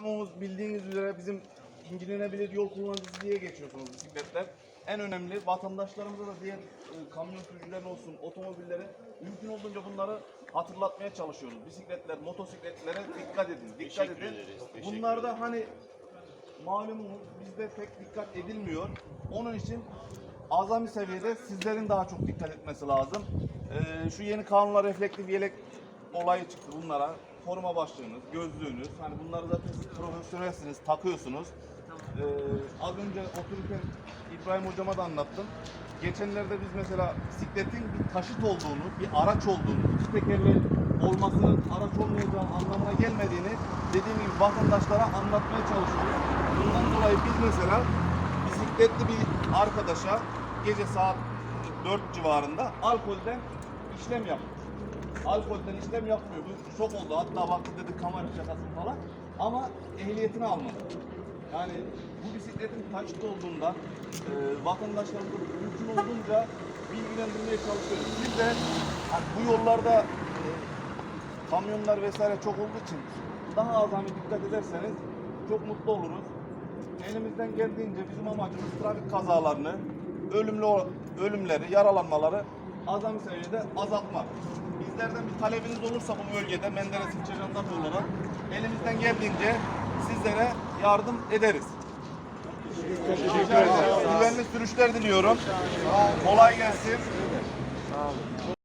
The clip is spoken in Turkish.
Malumumuz bildiğiniz üzere bizim incelenebilir yol kullanıcısı diye geçiyorsunuz bisikletler. En önemli vatandaşlarımıza da diğer e, kamyon sürücülerine olsun, otomobillere mümkün olduğunca bunları hatırlatmaya çalışıyoruz. Bisikletler, motosikletlere dikkat edin, dikkat Teşekkür edin. ederiz, teşekkür Bunlarda hani malumumuz bizde pek dikkat edilmiyor. Onun için azami seviyede sizlerin daha çok dikkat etmesi lazım. Ee, şu yeni kanunla reflektif yelek olayı çıktı bunlara. Koruma başlığınız, gözlüğünüz. Hani bunları zaten siz profesyonelsiniz, takıyorsunuz. Ee, az önce otururken İbrahim hocama da anlattım. Geçenlerde biz mesela bisikletin bir taşıt olduğunu, bir araç olduğunu, iki tekerli olmasının araç olmayacağı anlamına gelmediğini dediğim gibi vatandaşlara anlatmaya çalışıyoruz. Bundan dolayı biz mesela bisikletli bir arkadaşa gece saat 4 civarında alkolden işlem yaptık. Alkolden işlem yapmıyor. Bu şok oldu. Hatta baktı dedi kamera şakası falan. Ama ehliyetini almadı. Yani bu bisikletin taşıt olduğundan e, vatandaşlarımızı mümkün olduğunca bilgilendirmeye çalışıyoruz. Biz de hani bu yollarda e, kamyonlar vesaire çok olduğu için daha azami dikkat ederseniz çok mutlu oluruz. Elimizden geldiğince bizim amacımız trafik kazalarını, ölümlü ölümleri, yaralanmaları azami seviyede azaltmak. Bizlerden bir talebiniz olursa bu bölgede Menderes İlçe Jandarma olarak elimizden geldiğince sizlere yardım ederiz. Teşekkür ederim. Güvenli sürüşler diliyorum. Kolay gelsin.